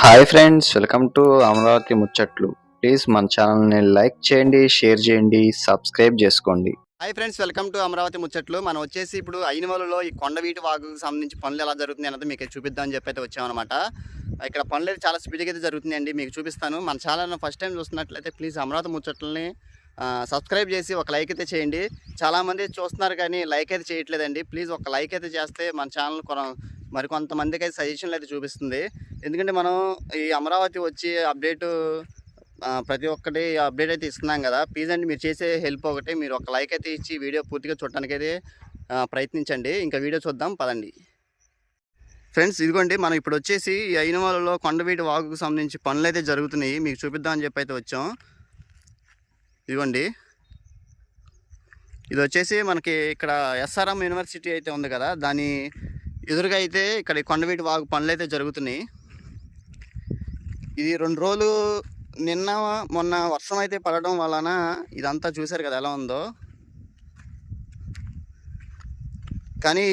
Hi friends welcome to Amaravati ముచ్చట్లు. Please మన ఛానల్ని లైక్ చేయండి షేర్ చేయండి సబ్స్క్రైబ్ చేసుకోండి. Hi friends welcome to Amaravati ముచ్చట్లు. మనం వచ్చేసి ఇప్పుడు అయినవలలో ఈ కొండవీటి వాగుకు సంబంధించి పనులు ఎలా జరుగుతుంది అన్నది మీకు చూపిద్దామని చెప్పి అయితే వచ్చామన్నమాట. ఇక్కడ పనులు అయితే చాలా స్పీడ్గా అయితే జరుగుతున్నాయండి మీకు చూపిస్తాను. మన ఛానల్ ఫస్ట్ టైం చూస్తున్నట్లయితే ప్లీజ్ అమరావతి ముచ్చట్లని సబ్స్క్రైబ్ చేసి ఒక లైక్ అయితే చేయండి. చాలామంది చూస్తున్నారు కానీ లైక్ అయితే చేయట్లేదండి. ప్లీజ్ ఒక లైక్ అయితే చేస్తే మన ఛానల్ మరి కొంతమందికి అయితే సజెషన్లు అయితే చూపిస్తుంది. ఎందుకంటే మనం ఈ అమరావతి వచ్చి అప్డేట్ ప్రతి ఒక్కటి అప్డేట్ అయితే ఇస్తున్నాం కదా. ప్లీజ్ అండి మీరు చేసే హెల్ప్ ఒకటి మీరు ఒక లైక్ అయితే ఇచ్చి వీడియో పూర్తిగా చూడటానికి అయితే ప్రయత్నించండి. ఇంకా వీడియో చూద్దాం పదండి. ఫ్రెండ్స్ ఇదిగోండి మనం ఇప్పుడు వచ్చేసి అయినవాళ్ళలో కొండవీటి వాగుకు సంబంధించి పనులు అయితే జరుగుతున్నాయి. మీకు చూపిద్దామని చెప్పి అయితే వచ్చాం. ఇదిగోండి. ఇది వచ్చేసి మనకి ఇక్కడ ఎస్ఆర్ఎం యూనివర్సిటీ అయితే ఉంది కదా. దాని ఎదురుగా అయితే ఇక్కడ ఈ కొండవీటి వాగు పనులు అయితే జరుగుతున్నాయి. ఇది రెండు రోజులు నిన్న మొన్న వర్షం అయితే పడడం వలన ఇదంతా చూశారు కదా ఎలా ఉందో. కానీ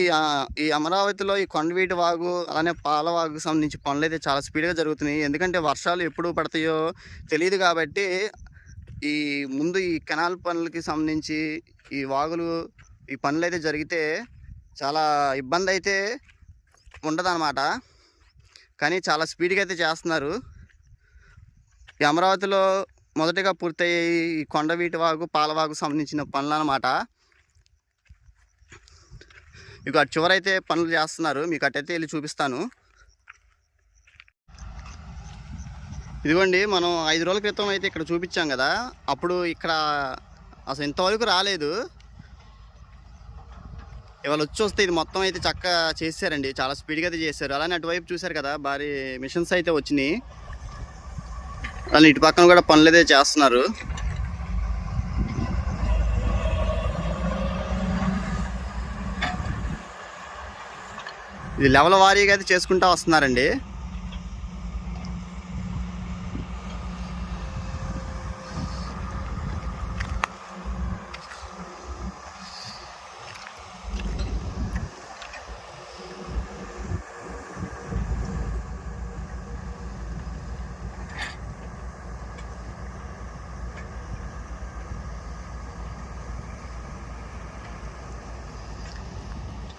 ఈ అమరావతిలో ఈ కొండవీటి వాగు అలానే పాలవాగుకు సంబంధించి పనులు అయితే చాలా స్పీడ్గా జరుగుతున్నాయి. ఎందుకంటే వర్షాలు ఎప్పుడు పడతాయో తెలియదు కాబట్టి ఈ ముందు ఈ కెనాల్ పనులకి సంబంధించి ఈ వాగులు ఈ పనులు అయితే జరిగితే చాలా ఇబ్బంది అయితే ఉండదన్నమాట. కానీ చాలా స్పీడ్గా అయితే చేస్తున్నారు. ఈ అమరావతిలో మొదటగా పూర్తయ్యే ఈ కొండవీటి వాగు పాలవాగు సంబంధించిన పనులు అనమాట మీకు అటు చివరైతే పనులు చేస్తున్నారు. మీకు అటైతే వెళ్ళి చూపిస్తాను. ఇదిగోండి మనం ఐదు రోజుల క్రితం అయితే ఇక్కడ చూపించాం కదా. అప్పుడు ఇక్కడ అసలు ఇంతవరకు రాలేదు. ఇవాళ వచ్చి వస్తే ఇది మొత్తం అయితే చక్కగా చేశారండి. చాలా స్పీడ్గా అయితే చేశారు. అలానే అటువైపు చూశారు కదా భారీ మిషన్స్ అయితే వచ్చినాయి. అలానే ఇటు పక్కన కూడా పనులు అయితే చేస్తున్నారు. ఇది లెవెల్ వారీగా అయితే చేసుకుంటా వస్తున్నారండి.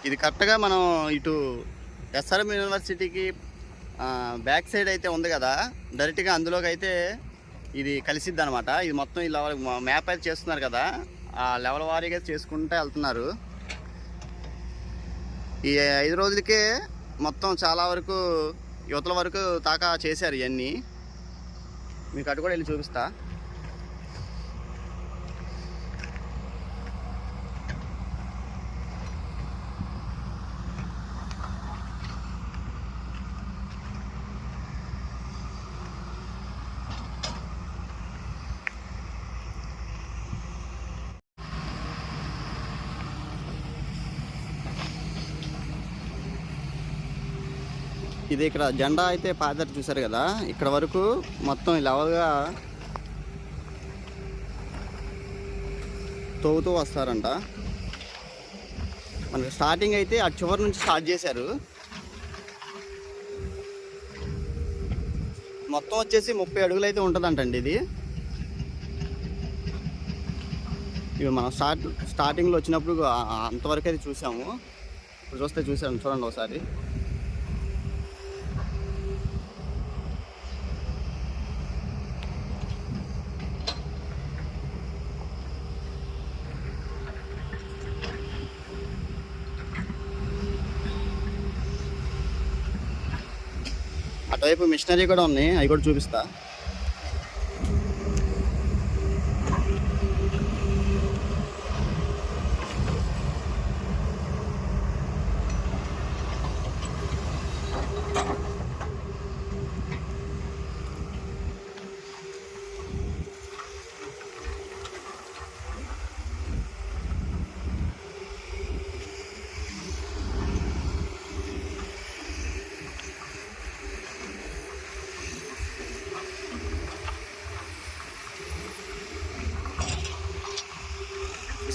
ఇది కరెక్ట్గా మనం ఇటు ఎస్ఆర్ఎం యూనివర్సిటీకి బ్యాక్ సైడ్ అయితే ఉంది కదా. డైరెక్ట్గా అందులోకి అయితే ఇది కలిసిద్ది అనమాట ఇది మొత్తం ఈ లెవెల్ మ్యాప్ అయితే చేస్తున్నారు కదా. ఆ లెవెల్ వారీగా చేసుకుంటూ వెళ్తున్నారు. ఈ ఐదు రోజులకే మొత్తం చాలా వరకు యువతల వరకు తాకా చేశారు ఇవన్నీ మీకు అటు కూడా వెళ్ళి చూపిస్తా. ఇది ఇక్కడ జెండా అయితే పాదారు చూసారు కదా ఇక్కడ వరకు మొత్తం లెవల్గా లెవెల్గా తవ్వుతూ వస్తారంట. మనకి స్టార్టింగ్ అయితే ఆ చివరి నుంచి స్టార్ట్ చేశారు. మొత్తం వచ్చేసి ముప్పై అడుగులు అయితే ఉంటుందంటండి ఇది. ఇవి మనం స్టార్ట్ స్టార్టింగ్లో వచ్చినప్పుడు అంతవరకు అయితే చూసాము. ఇప్పుడు చూస్తే చూసాను చూడండి ఒకసారి. అటువైపు మిషనరీ కూడా ఉన్నాయి. అవి కూడా చూపిస్తా.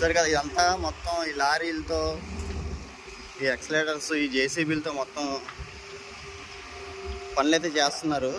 చూసారు కదా ఇదంతా మొత్తం ఈ లారీలతో ఈ ఎక్సలేటర్స్ ఈ జేసీబీలతో మొత్తం పనులు అయితే చేస్తున్నారు.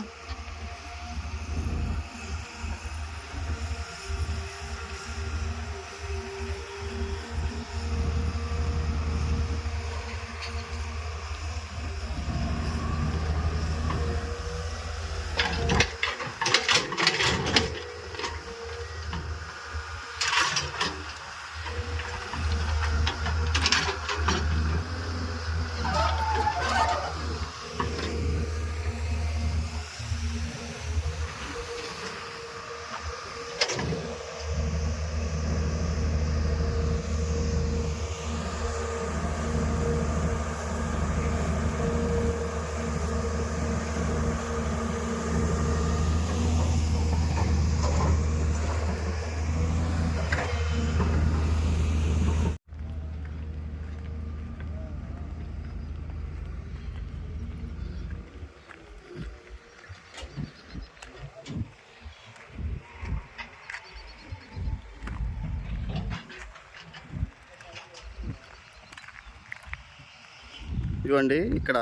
ఇదిగోండి ఇక్కడ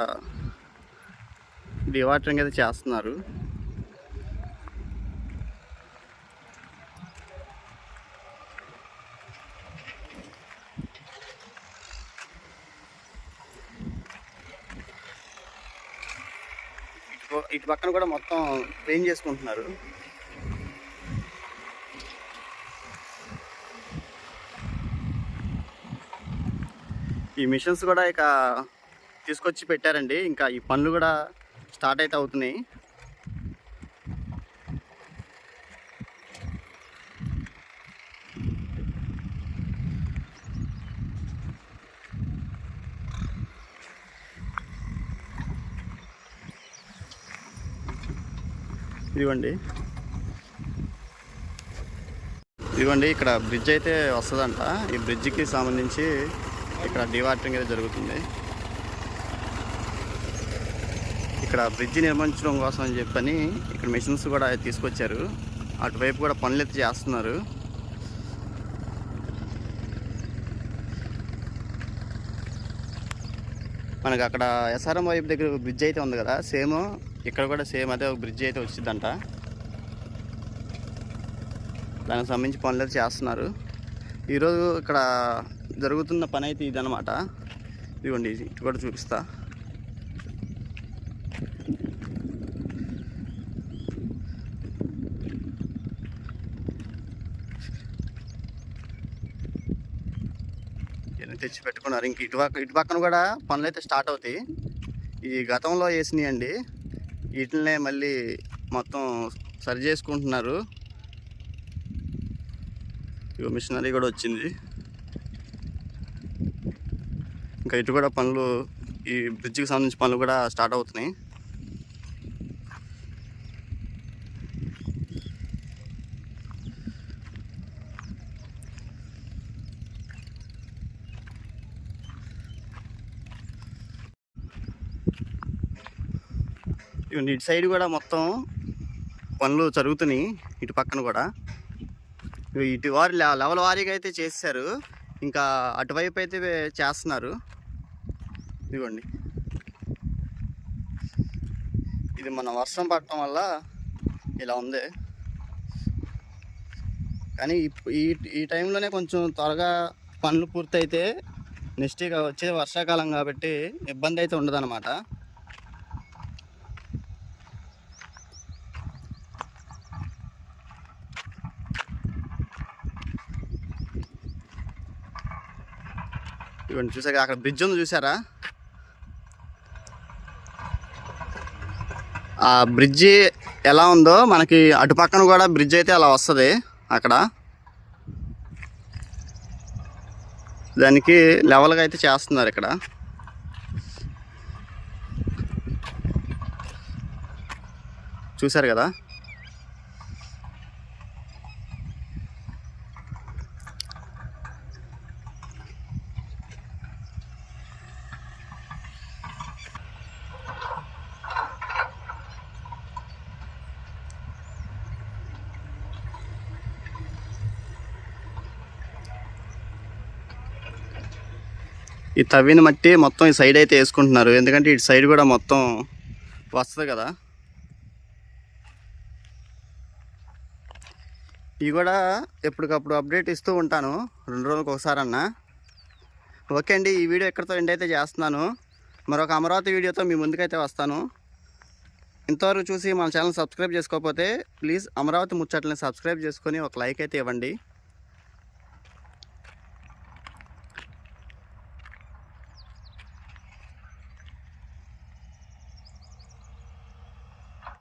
డివాటరింగ్ అయితే చేస్తున్నారు. ఇటు- పక్కన కూడా మొత్తం క్లీన్ చేసుకుంటున్నారు. ఈ మిషన్స్ కూడా ఇక తీసుకొచ్చి పెట్టారండి. ఇంకా ఈ పనులు కూడా స్టార్ట్ అయితే అవుతున్నాయి. ఇదిగోండి. ఇదిగోండి ఇక్కడ బ్రిడ్జ్ అయితే వస్తుందంట. ఈ బ్రిడ్జ్కి సంబంధించి ఇక్కడ డివాటరింగ్ అయితే జరుగుతుంది. ఇక్కడ బ్రిడ్జ్ నిర్మించడం కోసం అని చెప్పని ఇక్కడ మిషన్స్ కూడా తీసుకొచ్చారు. అటువైపు కూడా పనులు అయితే చేస్తున్నారు. మనకు అక్కడ ఎస్ఆర్ఎం వైపు దగ్గర బ్రిడ్జ్ అయితే ఉంది కదా సేమ్ ఇక్కడ కూడా సేమ్ అదే ఒక బ్రిడ్జ్ అయితే వచ్చిందంట. దానికి సంబంధించి పనులు అయితే చేస్తున్నారు. ఈరోజు ఇక్కడ జరుగుతున్న పని అయితే ఇదనమాట ఇదిగోండి ఇది కూడా చూపిస్తా. ఇవన్నీ తెచ్చి పెట్టుకున్నారు ఇంక ఇటు పక్క ఇటు పక్కన కూడా పనులు అయితే స్టార్ట్ అవుతాయి. ఈ గతంలో వేసినాయి అండి వీటినే మళ్ళీ మొత్తం సరి చేసుకుంటున్నారు. ఇగో మిషనరీ కూడా వచ్చింది. ఇంకా ఇటు కూడా పనులు ఈ బ్రిడ్జికి సంబంధించిన పనులు కూడా స్టార్ట్ అవుతున్నాయి. ఇటు సైడ్ కూడా మొత్తం పనులు జరుగుతున్నాయి ఇటు పక్కన కూడా. ఇటు వారి లెవెల్ వారీగా అయితే చేశారు. ఇంకా అటువైపు అయితే చేస్తున్నారు. ఇదిగోండి. ఇది మన వర్షం పడటం వల్ల ఇలా ఉంది. కానీ ఇప్- ఈ ఈ టైంలోనే కొంచెం త్వరగా పనులు పూర్తయితే నెక్స్ట్ ఇక వచ్చే వర్షాకాలం కాబట్టి ఇబ్బంది అయితే ఉండదన్నమాట. ఇవన్నీ చూసాక అక్కడ బ్రిడ్జ్ ఉంది చూసారా? ఆ బ్రిడ్జి ఎలా ఉందో మనకి అటు పక్కన కూడా బ్రిడ్జ్ అయితే అలా వస్తుంది అక్కడ. దానికి లెవెల్గా అయితే చేస్తున్నారు ఇక్కడ. చూశారు కదా? ఈ తవ్విన మట్టి మొత్తం ఈ సైడ్ అయితే వేసుకుంటున్నారు. ఎందుకంటే ఇటు సైడ్ కూడా మొత్తం వస్తుంది కదా. ఇవి కూడా ఎప్పటికప్పుడు అప్డేట్ ఇస్తూ ఉంటాను. రెండు రోజులకు ఒకసారి అన్న ఓకే అండి ఈ వీడియో ఎక్కడితో ఎండ్ అయితే చేస్తున్నాను. మరొక అమరావతి వీడియోతో మీ ముందుకైతే వస్తాను. ఇంతవరకు చూసి మన ఛానల్ సబ్స్క్రైబ్ చేసుకోకపోతే ప్లీజ్ అమరావతి ముచ్చట్లని సబ్స్క్రైబ్ చేసుకొని ఒక లైక్ అయితే ఇవ్వండి.